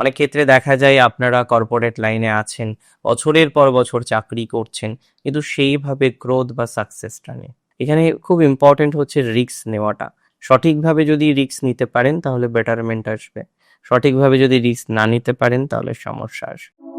অনেক ক্ষেত্রে দেখা যায় আপনারা কর্পোরেট লাইনে আছেন, বছরের পর বছর চাকরি করছেন, কিন্তু সেইভাবে গ্রোথ বা সাকসেসটা নেই। এখানে খুব ইম্পর্টেন্ট হচ্ছে রিস্ক নেওয়াটা। সঠিকভাবে যদি রিস্ক নিতে পারেন, তাহলে বেটারমেন্ট আসবে। সঠিকভাবে যদি রিস্ক না নিতে পারেন, তাহলে সমস্যা আসবে।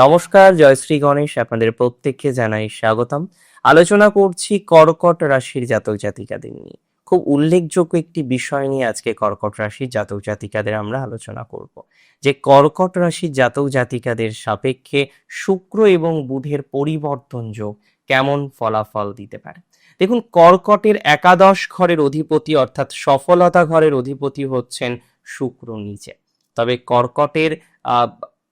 নমস্কার জয়শ্রী গণেশ, আপনাদের প্রত্যেককে জানাই স্বাগতম। আলোচনা করছি কর্কট রাশির জাতক জাতিকাদের নিয়ে। খুব উল্লেখযোগ্য একটি বিষয় নিয়ে আজকে কর্কট রাশির জাতক জাতিকাদের আমরা আলোচনা করব। যে কর্কট রাশির জাতক জাতিকাদের সাপেক্ষে শুক্র এবং বুধের পরিবর্তন যোগ কেমন ফলাফল দিতে পারে? দেখুন, কর্কটের একাদশ ঘরের অধিপতি অর্থাৎ সফলতা ঘরের অধিপতি হচ্ছেন শুক্র নিচে। তবে কর্কটের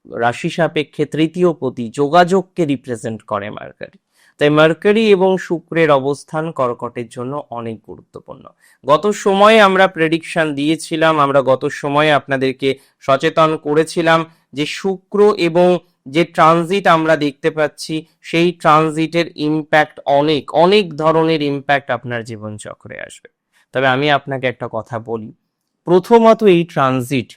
রাশি সাপেক্ষে তৃতীয় পতি যোগাযোগকে রিপ্রেজেন্ট করে মার্কারি তাই মার্কারি এবং শুক্রের অবস্থান কর্কটের জন্য অনেক গুরুত্বপূর্ণ। গত সময়ে আমরা প্রেডিকশন দিয়েছিলাম, আমরা গত সময়ে আপনাদেরকে সচেতন করেছিলাম যে শুক্র এবং যে ট্রানজিট আমরা দেখতে পাচ্ছি, সেই ট্রানজিটের ইম্প্যাক্ট অনেক অনেক ধরনের ইম্প্যাক্ট আপনার জীবনচক্রে আসবে। তবে আমি আপনাকে একটা কথা বলি। প্রথমত এই ট্রানজিট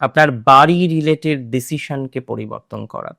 আপনার বাড়ি রিলেটেড ডিসিশনকে পরিবর্তন করা।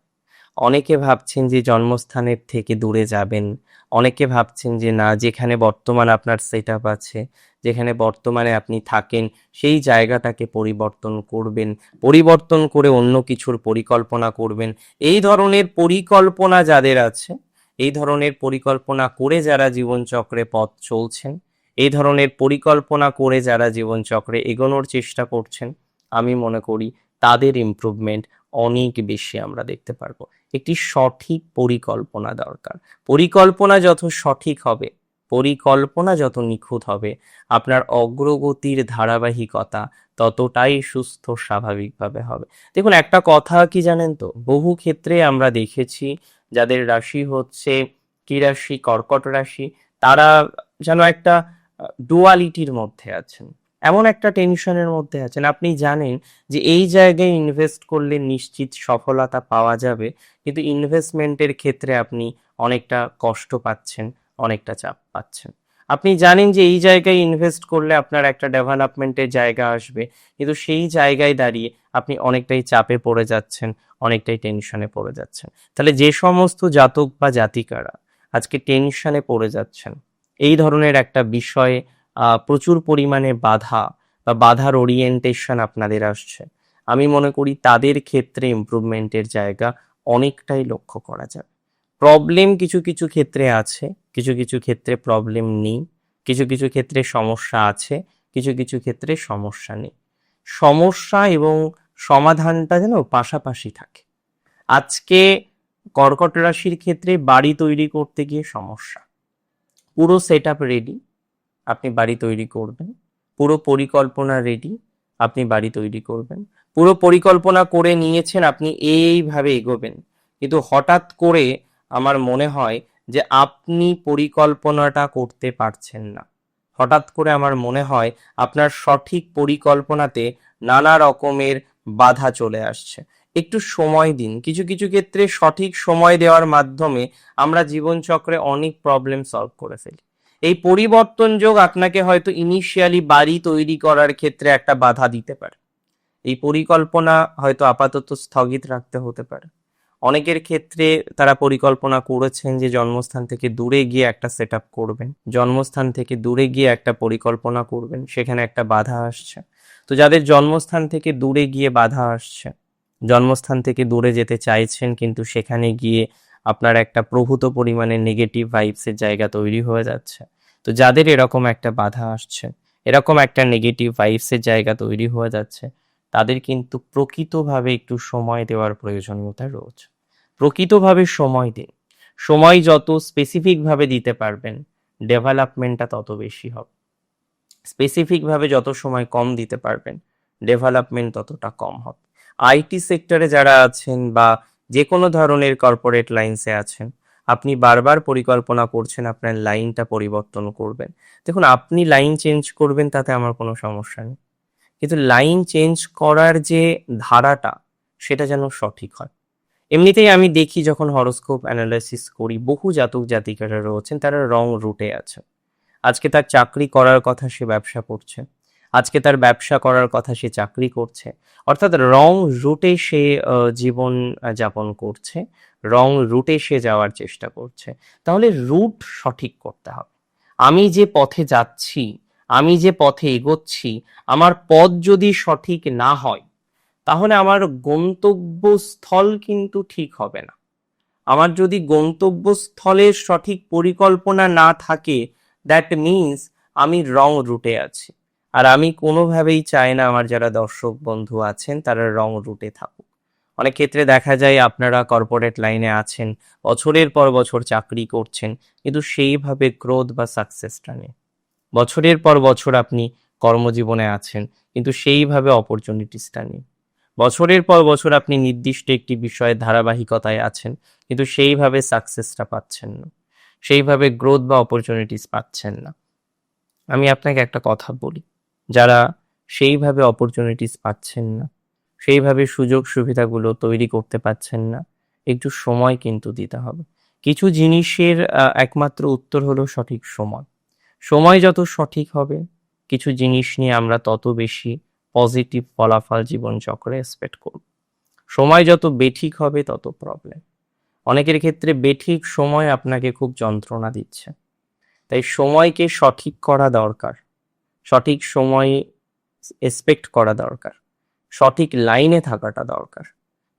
অনেকে ভাবছেন যে জন্মস্থানের থেকে দূরে যাবেন, অনেকে ভাবছেন যে না, যেখানে বর্তমান আপনার সেট আছে, যেখানে বর্তমানে আপনি থাকেন, সেই জায়গাটাকে পরিবর্তন করবেন, পরিবর্তন করে অন্য কিছুর পরিকল্পনা করবেন। এই ধরনের পরিকল্পনা যাদের আছে, এই ধরনের পরিকল্পনা করে যারা জীবনচক্রে পথ চলছেন, এই ধরনের পরিকল্পনা করে যারা জীবনচক্রে এগোনোর চেষ্টা করছেন আমি মনে করি তাদের ইমপ্রুভমেন্ট অনেক বেশি আমরা দেখতে পারব। একটি সঠিক পরিকল্পনা দরকার। পরিকল্পনা যত সঠিক হবে, পরিকল্পনা যত নিখুঁত হবে, আপনার অগ্রগতির ধারাবাহিকতা ততটাই সুস্থ স্বাভাবিকভাবে হবে। দেখুন, একটা কথা কি জানেন তো? বহু ক্ষেত্রে আমরা দেখেছি যাদের রাশি হচ্ছে কি রাশি? কর্কট রাশি, তারা যেন একটা ডুয়ালিটির মধ্যে আছেন। এমন একটা টেনশনের মধ্যে আছেন। আপনি জানেন যে এই জায়গায় ইনভেস্ট করলে নিশ্চিত সফলতা পাওয়া যাবে, কিন্তু ইনভেস্টমেন্টের ক্ষেত্রে আপনি অনেকটা কষ্ট পাচ্ছেন, অনেকটা চাপ পাচ্ছেন। আপনি জানেন যে এই জায়গায় ইনভেস্ট করলে আপনার একটা ডেভেলপমেন্টের জায়গা আসবে, কিন্তু সেই জায়গায় দাঁড়িয়ে আপনি অনেকটাই চাপে পড়ে যাচ্ছেন, অনেকটাই টেনশনে পড়ে যাচ্ছেন। তাহলে যে সমস্ত জাতক বা জাতিকারা আজকে টেনশনে পড়ে যাচ্ছেন, এই ধরনের একটা বিষয়ে প্রচুর পরিমাণে বাধা বা বাধার ওরিয়েন্টেশন আপনাদের আসছে। আমি মনে করি তাদের ক্ষেত্রে ইমপ্রুভমেন্টের জায়গা অনেকটাই লক্ষ্য করা যাবে প্রবলেম কিছু কিছু ক্ষেত্রে আছে, কিছু কিছু ক্ষেত্রে প্রবলেম নেই, কিছু কিছু ক্ষেত্রে সমস্যা আছে, কিছু কিছু ক্ষেত্রে সমস্যা নেই। সমস্যা এবং সমাধানটা যেন পাশাপাশি থাকে। আজকে কর্কট রাশির ক্ষেত্রে বাড়ি তৈরি করতে গিয়ে সমস্যা। পুরো সেট আপ রেডি আপনি বাড়ি তৈরি করবেন। পুরো পরিকল্পনা রেডি আপনি বাড়ি তৈরি করবেন। পুরো পরিকল্পনা করে নিয়েছেন, আপনি এইভাবে এগোবেন। কিন্তু হঠাৎ করে আমার মনে হয় যে আপনি পরিকল্পনাটা করতে পারছেন না। হঠাৎ করে আমার মনে হয় আপনার সঠিক পরিকল্পনাতে নানা রকমের বাধা চলে আসছে। একটু সময় দিন। কিছু কিছু ক্ষেত্রে সঠিক সময় দেওয়ার মাধ্যমে আমরা জীবনচক্রে অনেক প্রবলেম সলভ করে ফেলি। এই পরিবর্তন যোগ আপনাকে হয়তো ইনিশিয়ালি বাড়ি তৈরি করার ক্ষেত্রে একটা বাধা দিতে পারে। এই পরিকল্পনা হয়তো আপাতত স্থগিত রাখতে হতে পারে। অনেকের ক্ষেত্রে তারা পরিকল্পনা করেছেন যে জন্মস্থান থেকে দূরে গিয়ে একটা সেট করবেন। জন্মস্থান থেকে দূরে গিয়ে একটা পরিকল্পনা করবেন, সেখানে একটা বাধা আসছে। তো যাদের জন্মস্থান থেকে দূরে গিয়ে বাধা আসছে, জন্মস্থান থেকে দূরে যেতে চাইছেন কিন্তু সেখানে গিয়ে আপনার একটা প্রভূত পরিমাণে নেগেটিভ ভাইবসের জায়গা তৈরি হয়ে যাচ্ছে। তো যাদের এরকম একটা বাধা আসছে, এরকম একটা নেগেটিভ ভাইবসের জায়গা তৈরি হয়ে যাচ্ছে, তাদের কিন্তু প্রকৃতভাবে একটু সময় দেওয়ার প্রয়োজনীয়তা রয়েছে। প্রকৃতভাবে সময় দিন। সময় যত স্পেসিফিকভাবে দিতে পারবেন ডেভেলপমেন্টটা তত বেশি হবে। স্পেসিফিকভাবে যত সময় কম দিতে পারবেন ডেভেলপমেন্ট ততটা কম হবে। আইটি সেক্টরে যারা আছেন বা যে কোনো ধরনের কর্পোরেট লাইন্সে আছেন, আপনি বারবার পরিকল্পনা করছেন আপনার লাইনটা পরিবর্তন করবেন। দেখুন, আপনি লাইন চেঞ্জ করবেন তাতে আমার কোনো সমস্যা নেই। কিন্তু লাইন চেঞ্জ করার যে ধারাটা, সেটা যেন সঠিক হয়। এমনিতেই আমি দেখি যখন হরোস্কোপ অ্যানালাইসিস করি, বহু জাতক জাতিকারা রয়েছেন, তারা রং রুটে আছে আজকে তার চাকরি করার কথা সে ব্যবসা করছে। আজকে তার ব্যবসা করার কথা সে চাকরি করছে। অর্থাৎ রং রুটে সে জীবন যাপন করছে। রং রুটে সে যাওয়ার চেষ্টা করছে। তাহলে রুট সঠিক করতে হবে। আমি যে পথে যাচ্ছি, আমি যে পথে এগোচ্ছি, আমার পথ যদি সঠিক না হয়, তাহলে আমার গন্তব্যস্থল কিন্তু ঠিক হবে না। আমার যদি গন্তব্যস্থলের সঠিক পরিকল্পনা না থাকে দ্যাট মিনস আমি রং রুটে আছি। আর আমি কোনোভাবেই চাই না আমার যারা দর্শক বন্ধু আছেন, তারা রং রুটে থাকুক। অনেক ক্ষেত্রে দেখা যায় আপনারা কর্পোরেট লাইনে আছেন, বছরের পর বছর চাকরি করছেন, কিন্তু সেইভাবে গ্রোথ বা সাকসেসটা নেই। বছরের পর বছর আপনি কর্মজীবনে আছেন, কিন্তু সেইভাবে অপরচুনিটিসটা নেই। বছরের পর বছর আপনি নির্দিষ্ট একটি বিষয়ে ধারাবাহিকতায় আছেন, কিন্তু সেইভাবে সাকসেসটা পাচ্ছেন না। সেইভাবে গ্রোথ বা অপরচুনিটিস পাচ্ছেন না। আমি আপনাকে একটা কথা বলি। যারা সেইভাবে অপরচুনিটিস পাচ্ছেন না, সেইভাবে সুযোগ সুবিধাগুলো তৈরি করতে পারছেন না, একটু সময় কিন্তু দিতে হবে। কিছু জিনিসের একমাত্র উত্তর হলো সঠিক সময়। সময় যত সঠিক হবে, কিছু জিনিস নিয়ে আমরা তত বেশি পজিটিভ ফলাফল জীবন চক্রে এক্সপেক্ট করব। সময় যত বেঠিক হবে, তত প্রবলেম অনেকের ক্ষেত্রে বেঠিক সময় আপনাকে খুব যন্ত্রণা দিচ্ছে। তাই সময়কে সঠিক করা দরকার। সঠিক সময়ে এক্সপেক্ট করা দরকার, সঠিক লাইনে থাকাটা দরকার।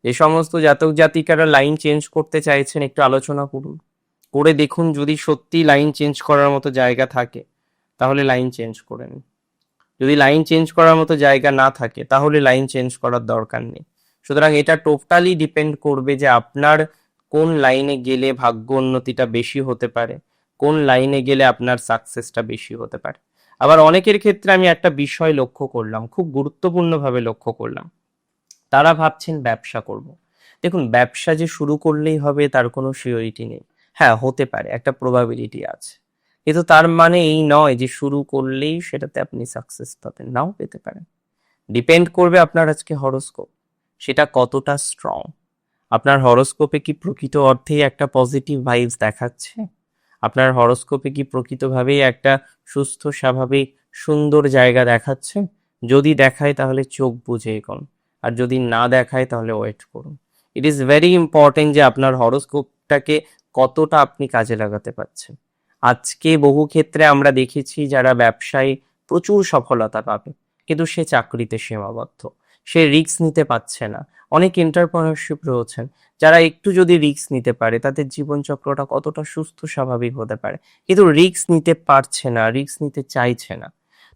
যে সমস্ত জাতক জাতিকারা লাইন চেঞ্জ করতে চাইছেন, একটু আলোচনা করুন। করে দেখুন যদি সত্যি লাইন চেঞ্জ করার মতো জায়গা থাকে, তাহলে লাইন চেঞ্জ করে নিন। যদি লাইন চেঞ্জ করার মতো জায়গা না থাকে, তাহলে লাইন চেঞ্জ করার দরকার নেই। সুতরাং এটা টোটালি ডিপেন্ড করবে যে আপনার কোন লাইনে গেলে ভাগ্য উন্নতিটা বেশি হতে পারে, কোন লাইনে গেলে আপনার সাকসেসটা বেশি হতে পারে। আবার অনেকের ক্ষেত্রে আমি একটা বিষয় লক্ষ্য করলাম, খুব গুরুত্বপূর্ণভাবে লক্ষ্য করলাম। তারা ভাবছেন ব্যবসা করব। দেখুন, ব্যবসা যে শুরু করলেই হবে তার কোনো সিওরিটি নেই। হ্যাঁ হতে পারে, একটা প্রবাবিলিটি আছে। কিন্তু তার মানে এই নয় যে শুরু করলেই সেটাতে আপনি সাকসেস পাবেন, নাও পেতে পারেন। ডিপেন্ড করবে আপনার আজকে হরোস্কোপ সেটা কতটা স্ট্রং আপনার হরোস্কোপে কি প্রকৃত অর্থেই একটা পজিটিভ ভাইবস দেখাচ্ছে? আপনার হরোস্কোপে কি প্রকৃতভাবেই একটা সুস্থ, স্বাভাবিক, সুন্দর জায়গা দেখাচ্ছে? যদি দেখায় তাহলে চোখ বুঝে এগোন আর যদি না দেখায় তাহলে ওয়েট করুন। ইট ইজ ভেরি ইম্পর্টেন্ট যে আপনার হরোস্কোপটাকে কতটা আপনি কাজে লাগাতে পারছেন। আজকে বহু ক্ষেত্রে আমরা দেখেছি যারা ব্যবসায় প্রচুর সফলতা পাবে, কিন্তু সে চাকরিতে সীমাবদ্ধ। সে রিস্ক নিতে পারছে না। অনেক এন্টারপ্রেনারশিপ রয়েছেন। যারা একটু যদি রিস্ক নিতে পারে, তাদের জীবনচক্রটা কতটা সুস্থ, স্বাভাবিক হতে পারে। কিন্তু রিস্ক নিতে পারছে না রিক্স নিতে চাইছে না।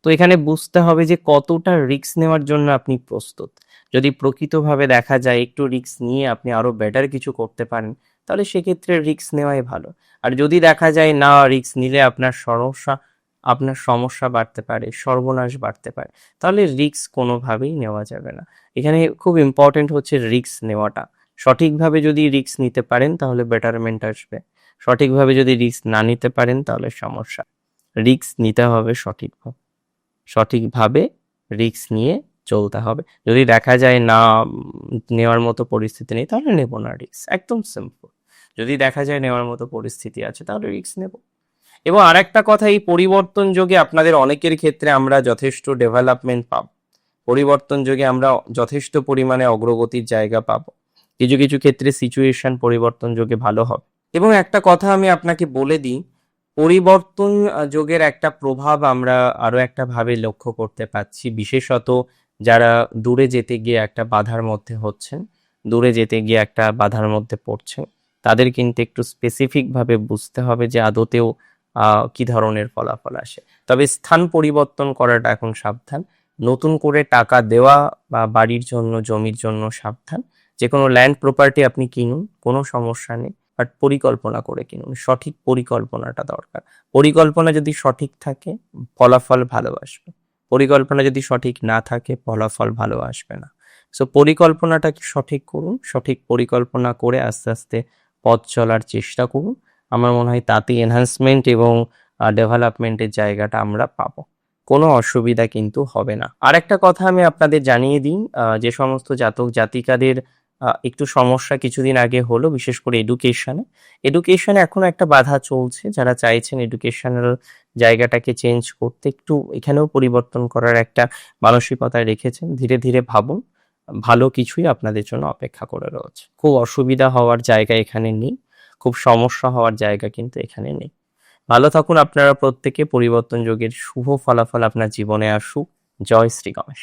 তো এখানে বুঝতে হবে যে কতটা রিস্ক নেওয়ার জন্য আপনি প্রস্তুত। যদি প্রকৃতভাবে দেখা যায় একটু রিস্ক নিয়ে আপনি আরও বেটার কিছু করতে পারেন, তাহলে সেক্ষেত্রে রিক্স নেওয়াই ভালো। আর যদি দেখা যায় না রিক্স নিলে আপনার সমস্যা আপনার সমস্যা বাড়তে পারে, সর্বনাশ বাড়তে পারে, তাহলে রিস্ক কোনোভাবেই নেওয়া যাবে না। এখানে খুব ইম্পর্টেন্ট হচ্ছে রিক্স নেওয়াটা। সঠিকভাবে যদি রিস্ক নিতে পারেন, তাহলে বেটারমেন্ট আসবে। সঠিকভাবে যদি রিক্স না নিতে পারেন, তাহলে সমস্যা। রিস্ক নিতে হবে সঠিকভাবে সঠিকভাবে রিস্ক নিয়ে চলতে হবে। যদি দেখা যায় না নেওয়ার মতো পরিস্থিতি নেই, তাহলে নেব না রিক্স একদম সিম্পল যদি দেখা যায় নেওয়ার মতো পরিস্থিতি আছে, তাহলে রিক্স নেব। এবং আরেকটা কথা, এই পরিবর্তন যোগে আপনাদের অনেকের ক্ষেত্রে আমরা যথেষ্ট ডেভেলপমেন্ট পাব। পরিবর্তন যোগে আমরা যথেষ্ট পরিমাণে অগ্রগতির জায়গা পাবো। কিছু কিছু ক্ষেত্রে সিচুয়েশন পরিবর্তন যোগে ভালো হবে। এবং একটা কথা আমি আপনাকে বলে দিই, পরিবর্তন যোগের একটা প্রভাব আমরা আরও একটা ভাবে লক্ষ্য করতে পারছি বিশেষত যারা দূরে যেতে গিয়ে একটা বাধার মধ্যে হচ্ছেন, দূরে যেতে গিয়ে একটা বাধার মধ্যে পড়ছে তাদের কিন্তু একটু স্পেসিফিকভাবে বুঝতে হবে যে আদতেও কি ধরনের ফলাফল আসে। তবে স্থান পরিবর্তন করাটা এখন সাবধান। নতুন করে টাকা দেওয়া বা বাড়ির জন্য, জমির জন্য সাবধান। যে কোনো ল্যান্ড প্রপার্টি আপনি কিনুন, কোনো সমস্যা নেই। বাট পরিকল্পনা করে কিনুন। সঠিক পরিকল্পনাটা দরকার। পরিকল্পনা যদি সঠিক থাকে, ফলাফল ভালো আসবে। পরিকল্পনা যদি সঠিক না থাকে, ফলাফল ভালো আসবে না। সো পরিকল্পনাটাকে সঠিক করুন। সঠিক পরিকল্পনা করে আস্তে আস্তে পথ চলার চেষ্টা করুন। আমার মনে হয় তাতেই এনহান্সমেন্ট এবং ডেভেলপমেন্টের জায়গাটা আমরা পাবো। কোনো অসুবিধা কিন্তু হবে না। আর একটা কথা আমি আপনাদের জানিয়ে দিই যে সমস্ত জাতক জাতিকাদের একটু সমস্যা কিছুদিন আগে হলো, বিশেষ করে এডুকেশনে এডুকেশনে এখনও একটা বাধা চলছে, যারা চাইছেন এডুকেশনাল জায়গাটাকে চেঞ্জ করতে, একটু এখানেও পরিবর্তন করার একটা মানসিকতায় রেখেছেন। ধীরে ধীরে ভাবুন, ভালো কিছুই আপনাদের জন্য অপেক্ষা করে রয়েছে। খুব অসুবিধা হওয়ার জায়গা এখানে নেই। খুব সমস্যা হওয়ার জায়গা কিন্তু এখানে নেই। ভালো থাকুন আপনারা প্রত্যেকে, পরিবর্তন যোগের শুভ ফলাফল আপনার জীবনে আসুক। জয় শ্রী গণেশ।